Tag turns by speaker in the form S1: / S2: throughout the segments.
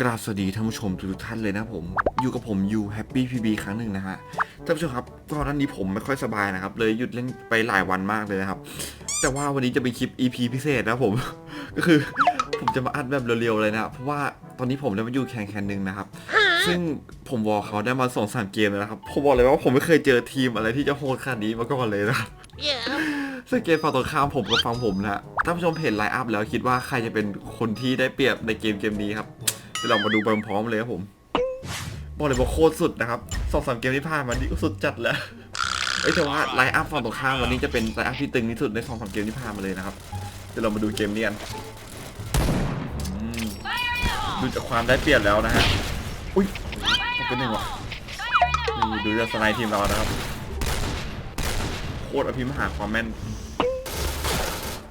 S1: กราบสวัสดีท่านผู้ชมทุกๆท่านเลยนะผม อยู่กับผมยูแฮปปี้พีบีครั้งหนึ่งนะฮะท่านผู้ชมครับก่อนหน้านี้ผมไม่ค่อยสบายนะครับ เลยหยุดเล่นไปหลายวันมากเลยนะครับ แต่ว่าวันนี้จะเป็นคลิป EP พิเศษนะผม ก็คือผมจะมาอัดแบบเร็วๆเลยนะ เพราะว่าตอนนี้ผมได้มาอยู่แข่งแข่งหนึ่งนะครับ ซึ่งผมวอลเขาได้มาสองสามเกมแล้วนะครับ ผมบอกเลยว่าผมไม่เคยเจอทีมอะไรที่จะโหดขนาดนี้มาก่อนเลยนะครับซึ่งเกมฝั่งตรงข้ามผมกับฝั่งผมนะท่านผู้ชมเห็นไลน์อัพแล้วคิดว่าใครจะเป็นคนที่ได้เปรียบในเกมเกมนี้ครับ เดี๋ยวเรามาดูไปพร้อมเลยครับผม บอกเลยว่าโคตรสุดนะครับสองสามเกมที่ผ่านมานี่สุดจัดแล้วเอ้แต่ว่าไลน์อัพฝั่งตรงข้ามวันนี้จะเป็นไลน์อัพที่ตึงที่สุดในสองสามเกมที่ผ่านมาเลยนะครับเดี๋ยวเรามาดูเกมนี้กันดูจากความได้เปรียบแล้วนะฮะอุ้ยเป็นหนึ่งว่ะนี่ดูจากสไนด์ทีมเรานะครับ โคตรอภิมหาความแม่น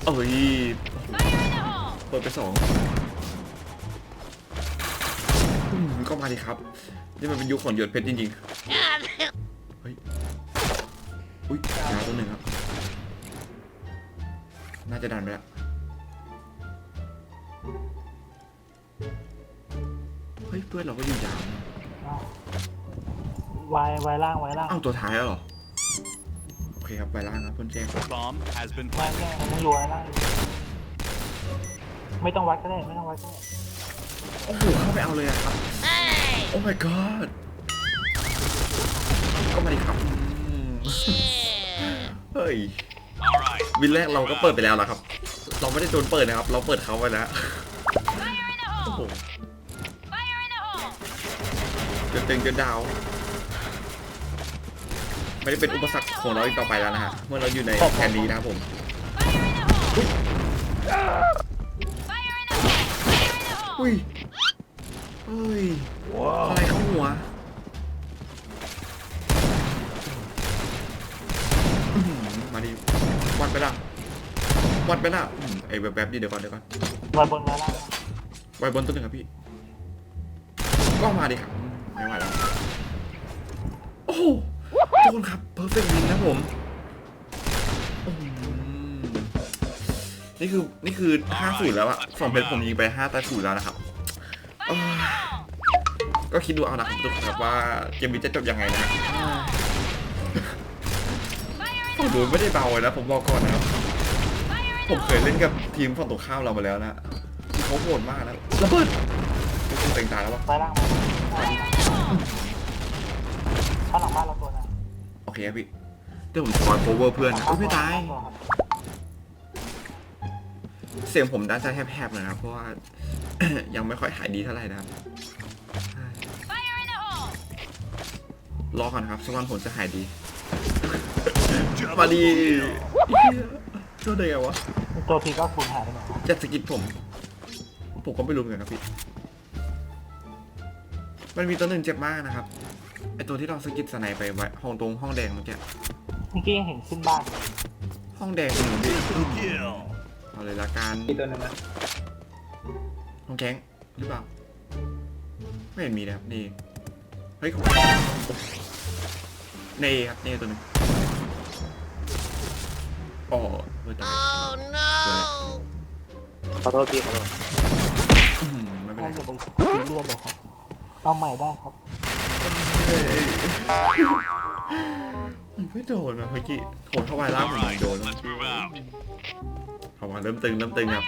S1: เอ้ยเปิดไปสอง ก็มาดิครับ นี่มันเป็นยุคของหยดเพชรจริงๆ เฮ้ย อุ้ยยาวตัวหนึ่งครับ น่าจะดันไปแล้ว เฮ้ย เพื่อนเราก็อยู่ยาวนะ
S2: วายวายล่างวายล่าง
S1: เอ้าตัวท้ายแล้วเหรอ โอเคครับไปล่างครับเพื่อนแจ้ง
S3: Bomb has been
S2: วาย
S3: planted.
S2: แม่มันอยู่วายล่างอยู่ไม่ต้องวัดก็ได้ ไม่ต้องวัดก็ได้
S1: โอ้โหเข้าไปเอาเลยอะครับ โอ้ my god ก็มาดิครับอืมเฮ้ย
S3: All right.
S1: วินแรกเราก็เปิดไปแล้วล่ะครับ เราไม่ได้โดนเปิดนะครับ เราเปิดเขาไปแล้วโอ้โหจนตึงจนดาว ไม่ได้เป็นอุปสรรคของเราอีกต่อไปแล้วนะฮะ เมื่อเราอยู่ในแผนนี้นะครับผม อุ้ยเฮ้ยอะไรเข้าหัวอื้อหือมาดิวัดไปละวัดไปละอื้อหือไอ้แบบแบบๆนี่เดี๋ยวก่อนเดี๋ยวก่อน
S2: วายบนวายล่าง
S1: ไว้บนตัวหนึ่งครับพี่ก็มาดิครับไม่ไหวแล้วโอ้โหโดนครับเพอร์เฟกต์วินนะผม นี่คือนี่คือห้าศูนย์แล้วอะสองเพชรผมยิงไปห้าตาศูนย์แล้วนะครับเอ้ยก็คิดดูเอานะครับทุกคนครับว่าเกมนี้จะจบยังไงนะฮะฝั่งดูนไม่ได้เบาเลยนะผมบอกก่อนนะครับ ผมเคยเล่นกับทีมฝั่งตรงข้ามเรามาแล้วนะที่เขาโหดมากนะระเบิดไม่ใช่เต็งตายแล้ววะ
S2: วายล่างวายล่างข้างหลังบ้านเราตัวนะ
S1: โอเคครับพี่เดี๋ยวผมคอยโคเวอร์เพื่อนนะโอ้ยไม่ตาย เสียงผมด้านซ้ายแหบๆหน่อยนะครับเพราะว่า ยังไม่ค่อยหายดีเท่าไหร่นะครับรอก่อนครับสักวันผมจะหายดี มาดีช่วยได้ไงวะ
S2: ตัวพีก็คูณหายไปหน่อย
S1: จะสะกิดผมผมก็ไม่รู้เหมือนกันครับพี่มันมีตัวหนึ่งเจ็บมากนะครับไอตัวที่เราสะกิดสไนไปไว้ห้องตรงห้องแดงเมื่อกี้
S2: เมื่อกี้ยังเห็นขึ้นบ้าน
S1: ห้องแดงหนึ่งดิ
S3: Kill.
S1: เอาเลยละกัน
S2: มีตัวนึงนะ
S1: ห้องแก๊งหรือเปล่า ไม่เห็นมีนะครับนี่ เฮ้ยเน่ครับเน่ตัวหนึงอ๋อเพื่อตายสวยแล้ว
S2: ขอโทษพี่ขอโทษ
S1: อื้อหือไม่เป็นไร
S2: น่าจะไปกินเลือดเลยครับเอาใหม่ได้ครับ
S1: มัน ไม่โดนนะเมื่อกี้โหดเข้าไปล่าง
S3: All
S1: ผม
S3: right.
S1: โดน
S3: Let's move out.
S1: เข้ามาเริ่มตึงเริ่มตึงครับ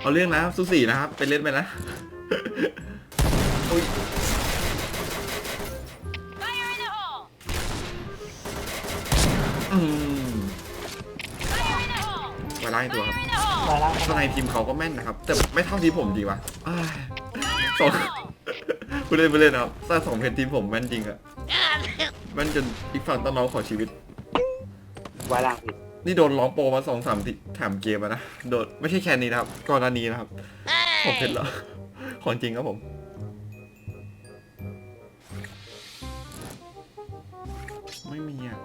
S1: เอาเรื่องนะสุสีนะครับ ไปเล่นไปนะอุ้ยอืมไว้ล่างอีกตัวครับ
S2: วายล่าง
S1: สไนทีมเขาก็แม่นนะครับ แต่ไม่เท่าทีมผมจริงวะอ้ายสองผู้เล่นผู้เล่นนะครับถ้าสองเพจทีมผมแม่นจริงอะแม่นจนอีกฝั่งต้องร้องขอชีวิต
S2: วายล่างผิด
S1: นี่โดนร้องโปรมาสองสามทีแถมเกมอะนะ โดนไม่ใช่แค่นี้นะครับ ก่อนหน้านี้นะครับ ผมเพชรแล้ว ของจริงครับผม ไม่มีอะ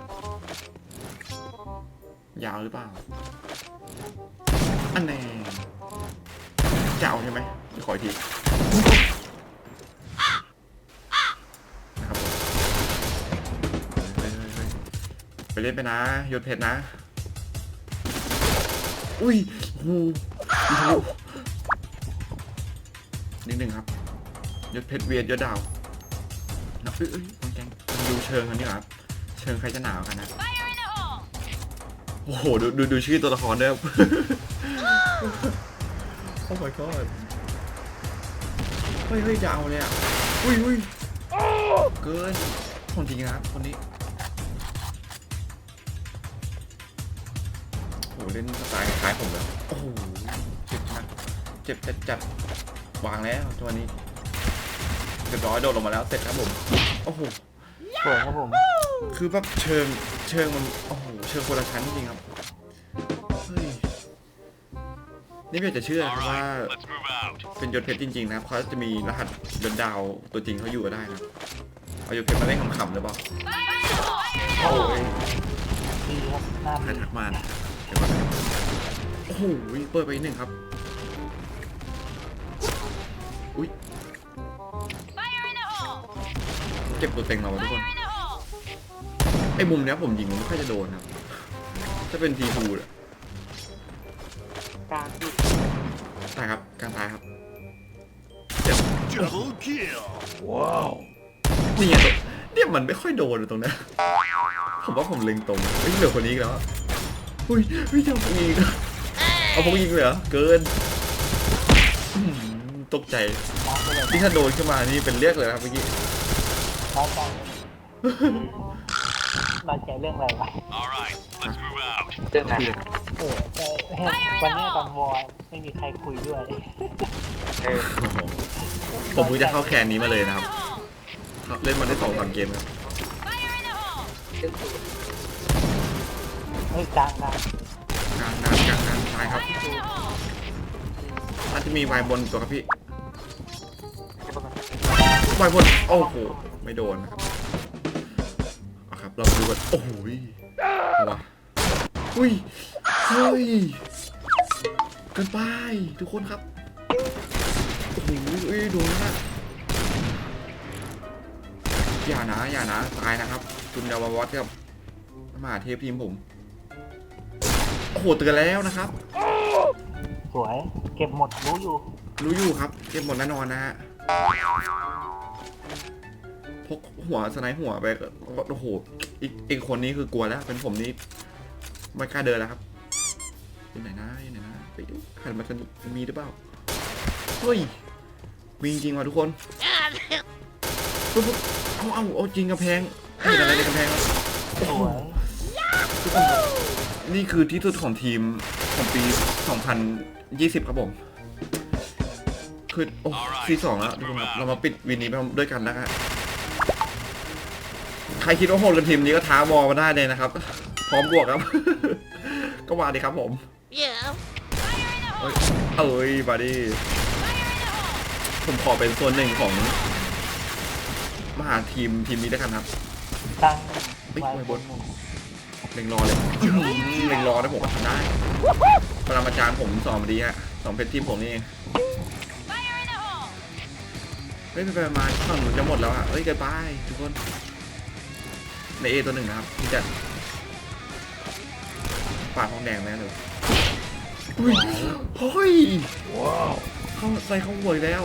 S1: ยาวหรือเปล่า อันแน่จะเอาใช่ไหมเดี๋ยวขออีกที ไปเล่นไปนะหยดเพชรนะ อุ้ยโอ้โหโอ้โหนิดนึงครับยศเพชรเวียนยศดาวนะเอ้ยเอ้ยมันแกงมันดูเชิงกันนี่หว่าครับ เชิงใครจะหนาวกันนะโอ้โหดูดูดูชื่อตัวละครด้วยครับโอ้ my god เฮ้ยเฮ้ยดาวเลยอะอุ้ยอุ้ยเกินคนจริงนะครับคนนี้ เล่นสไตล์คล้ายผมเลยโอ้โหเจ็บนะเจ็บจัดจัดวางแล้วตัวนี้เรียบร้อยโดดลงมาแล้วเสร็จครับผมโอ้โห
S2: สวยครับผม
S1: คือแบบเชิงเชิงมันโอ้โหเชิงคนละชั้นจริงๆครับเฮ้ยนี่ไม่อยากจะเชื่อ
S3: All
S1: นะครับว่า
S3: right, let's move out.
S1: เป็นยศเพชรจริงๆนะครับเขาจะมีรหัสยศดาวตัวจริงเขาอยู่ก็ได้นะครับเอายศเพชรมาเล่นขำๆหรือเปล่าโอ้ย
S2: ดีครับหน้า
S1: ใคร
S2: ดี
S1: ทักมานะ เดี๋ยวก่อนนะโอ้โหเปิดไปอีกหนึ่งครับ อุ้ยเก็บตัวเต็งเราไว้ทุกคนไอ้มุมเนี้ยผมยิงมันไม่ค่อยจะโดนครับ ถ้าเป็นทีทูอะ
S2: กลางที่
S1: ตายครับการตายครับ
S3: Double kill.
S1: นี่ไงตัวเนี่ยมันไม่ค่อยโดนเลยตรงเนี้ยผมว่าผมเล็งตรงเฮ้ยเหลือคนนี้อีกแล้วอะ อุ้ยอุ้ยเจ้าพวกนี้อีกแล้วเอาพวกยิงเลยเหรอเกินอื้อหือตกใจ
S2: น้ำไปเลย
S1: ที่ถ้าโดนขึ้นมานี่เป็นเรียกเลยครับเมื่อกี้
S2: น้อยใจน้อยใจเรื่องอะไรวะ
S3: All right, let's move out.
S2: เรื่องอะไรเออแต่วันนี้ตอนวอร์ไม่มีใครคุยด้วยเออ
S1: โอ้โหผมเพิ่งจะเข้าแคนนี้มาเลยนะครับ เล่นมาได้สองสามเกมครับ
S2: เฮ้ยกลางกลาง
S1: กลางกลางกลางกลางตายครับน่าจะมีวายบนตัวครับพี่วายบนโอ้โหไม่โดนนะครับเอาครับเราดูกันโอ้โหยเอาวะอุ้ยเฮ้ยเกินไปทุกคนครับโอ้โหเอ้ยโดนแล้วนะอย่านะอย่านะตายนะครับ คุณดาววัตครับมหาเทพทีมผม โอ้โหเตือนแล้วนะครับ
S2: สวย เก็บหมดรู้อยู่
S1: รู้อยู่ครับ เก็บหมดแน่นอนนะฮะพกหัวสไนด์หัวไปก็โอ้โหอีกอีกคนนี้คือกลัวแล้ว เป็นผมนี้ไม่กล้าเดินแล้วครับอยู่ไหนนะอยู่ไหนนะไปดูหันมาทางนี้มีหรือเปล่าเฮ้ยมีจริงๆว่ะทุกคนปุ๊บปุ๊บเอาเอาเอาจริงกระแพงเห็นอะไรในกระแพงแล้ว
S2: สวย
S1: ทุกค นครับนี่คือที่สุดของทีมของปี 2020 ครับผม คือ โอ้ซีสองแล้วทุกคนครับเรามาปิดวินนี้ไปด้วยกันนะฮะใครคิดว่าโหดกับทีมนี้ก็ท้าวอลมาได้เลยนะครับ พร้อมบวกครับ ก็มาดีครับผม
S4: Yeah.
S1: เอ้ยเอ้ยมาดีผมขอเป็นส่วนหนึ่งของ มหาทีมทีมนี้ด้วยกันครับ
S2: กลาง
S1: เฮ้ย
S2: ไว้
S1: ไว้
S2: บบน
S1: น
S2: หนึ่ง
S1: เล็งรอเลยเล็งรอได้ผมก็ทำได้ปรมาจารย์ผมสอนมาดีฮะสองเพชรทีมผมนี่เองเฮ้ยไปไปมาฝั่งหนูจะหมดแล้วอะเอ้ยเกินไปทุกคน ในเอตัวหนึ่งนะครับที่จะปาดทองแดงแน่เลยอุ้ยเฮ้ยเข้าใส่เข้าหัวอีกแล้ว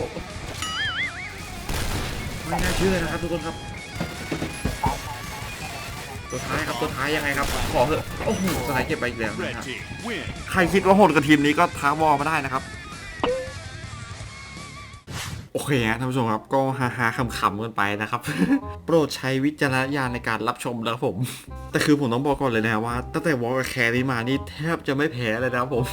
S1: ไม่น่าเชื่อนะครับทุกคนครับ ตัวท้ายครับตัวท้ายยังไงครับ ขอเถอะโอ้โหสไลด์เก็บไปอีกแล้ว
S3: Red
S1: นะครับ
S3: team, win.
S1: ใครคิดว่าโหดกับทีมนี้ก็ท้าวอลมาได้นะครับโอเคฮะท่านผู้ชมครับก็ฮาฮาๆขำๆกันไปนะครับ โปรดใช้วิจารณญาณในการรับชมนะครับผม แต่คือผมต้องบอกก่อนเลยนะว่า ตั้งแต่วอลกับแครี่มานี่แทบจะไม่แพ้เลยนะครับผม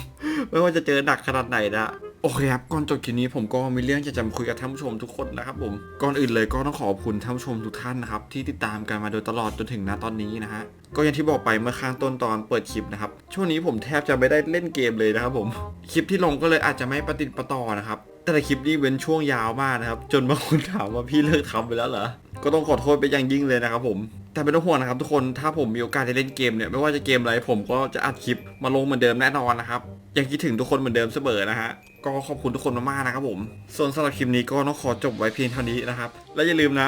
S1: ไม่ว่าจะเจอหนักขนาดไหนนะ โอเคครับ ก่อนจบคลิปนี้ผมก็มีเรื่องจะจะมาคุยกับท่านผู้ชมทุกคนนะครับผม ก่อนอื่นเลยก็ต้องขอบคุณท่านผู้ชมทุกท่านนะครับ ที่ติดตามกันมาโดยตลอดจนถึงณตอนนี้นะฮะ ก็อย่างที่บอกไปเมื่อข้างต้นตอนเปิดคลิปนะครับ ช่วงนี้ผมแทบจะไม่ได้เล่นเกมเลยนะครับผม คลิปที่ลงก็เลยอาจจะไม่ประติดประต่อนะครับ แต่ละคลิปนี้เว้นช่วงยาวมากนะครับ จนบางคนถามว่าพี่เลิกทำไปแล้วเหรอ ก็ต้องขอโทษไปอย่างยิ่งเลยนะครับผม แต่ไม่ต้องห่วงนะครับทุกคนถ้าผมมีโอกาสได้เล่นเกมเนี่ยไม่ว่าจะเกมอะไรผมก็จะอัดคลิปมาลงเหมือนเดิมแน่นอนนะครับยังคิดถึงทุกคนเหมือนเดิมเสมอนะฮะก็ขอบคุณทุกคนมากๆนะครับผม ส่วนสำหรับคลิปนี้ก็ต้องขอจบไว้เพียงเท่านี้นะครับ และอย่าลืมนะ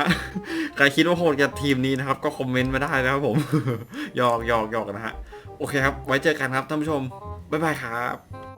S1: ใครคิดว่าโหดกับทีมนี้นะครับ ก็คอมเมนต์มาได้นะครับผมหยอกหยอกหยอกนะฮะ โอเคครับ ไว้เจอกันครับท่านผู้ชม บ๊ายบายครับ